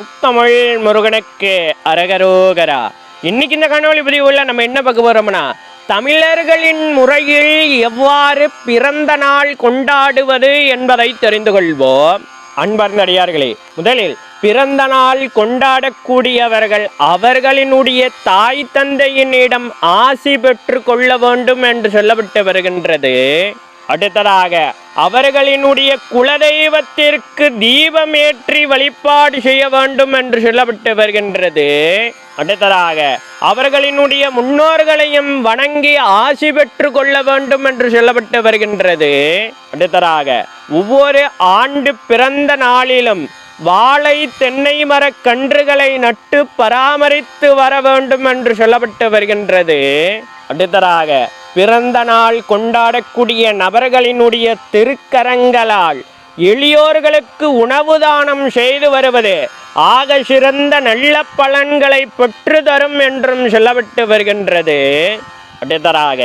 முத்தமிழ் முருகனுக்கு அரகரோகரா. இன்னைக்கு இந்த காணொளி பதிவுள்ள நம்ம என்ன பார்க்க போறோம்னா தமிழர்களின் முறையில் எவ்வாறு பிறந்த நாள் கொண்டாடுவது என்பதை தெரிந்து கொள்வோம். அன்பார்ந்த அடியார்களே முதலில் பிறந்த நாள் கொண்டாடக்கூடியவர்கள் அவர்களினுடைய தாய் தந்தையினிடம் ஆசி பெற்று கொள்ள வேண்டும் என்று சொல்லப்பட்டு வருகின்றது. அடுத்ததாக அவர்களினுடைய குலதெய்வத்திற்கு தீபமேற்றி வழிபாடு செய்ய வேண்டும் என்று சொல்லப்பட்டு வருகின்றது. அடுத்ததாக அவர்களினுடைய முன்னோர்களையும் வணங்கி ஆசி பெற்று கொள்ள வேண்டும் என்று சொல்லப்பட்டு வருகின்றது. அடுத்ததாக ஒவ்வொரு ஆண்டு பிறந்த நாளிலும் வாழை தென்னை மரக் கன்றுகளை நட்டு பராமரித்து வர வேண்டும் என்று சொல்லப்பட்டு வருகின்றது. அடுத்ததாக பிறந்த நாள் கொண்டாடக்கூடிய நபர்களினுடைய திருக்கரங்களால் எளியோர்களுக்கு உணவு தானம் செய்து வருவது ஆக சிறந்த நல்ல பலன்களை பெற்று தரும் என்றும் சொல்லப்பட்டு வருகின்றது. அடுத்ததாக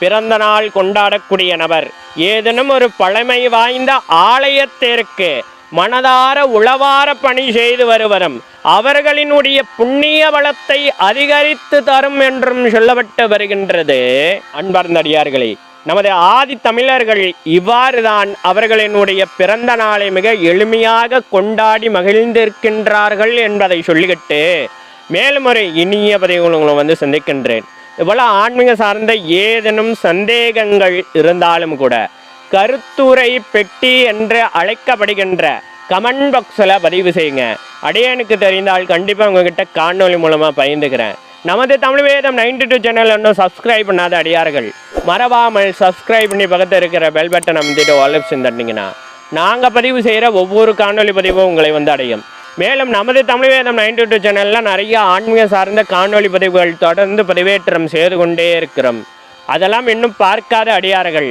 பிறந்த நாள் கொண்டாடக்கூடிய நபர் ஏதேனும் ஒரு பழமை வாய்ந்த ஆலயத்திற்கு மனதார உளவார பணி செய்து வருவரும். அவர்களினுடைய புண்ணிய வளத்தை அதிகரித்து தரும் என்றும் சொல்லப்பட்டு வருகின்றது. அன்பார்ந்தடியார்களே நமது ஆதி தமிழர்கள் இவ்வாறுதான் அவர்களினுடைய பிறந்த நாளை மிக எளிமையாக கொண்டாடி மகிழ்ந்திருக்கின்றார்கள் என்பதை சொல்லிக்கிட்டு மேலும் ஒரு இனிய பதவிகளும் வந்து சந்திக்கின்றேன். இவ்வளோ ஆன்மீக சார்ந்த ஏதேனும் சந்தேகங்கள் இருந்தாலும் கூட கருத்துரை பெட்டி என்று அழைக்கப்படுகின்ற கமெண்ட் பாக்ஸில் பதிவு செய்யுங்க. அடியனுக்கு தெரிந்தால் கண்டிப்பாக உங்ககிட்ட காணொலி மூலமாக பகிர்ந்துக்கிறேன். நமது Tamil Vedam ninety two channel இன்னும் சப்ஸ்கிரைப் பண்ணாத அடியார்கள் மறவாமல் சப்ஸ்கிரைப் பண்ணி பக்கத்தில் இருக்கிற பெல் பட்டன் அமைந்துட்டு வால்யூப்ஸ் தட்டினீங்கன்னா நாங்கள் பதிவு செய்கிற ஒவ்வொரு காணொலி பதிவும் உங்களை வந்து அடையும். மேலும் நமது தமிழ் வேதம் நைன்டி டூ சேனலில் நிறைய ஆன்மீக சார்ந்த காணொலி பதிவுகள் தொடர்ந்து பதிவேற்றம் செய்து கொண்டே இருக்கிறோம். அதெல்லாம் இன்னும் பார்க்காத அடியார்கள்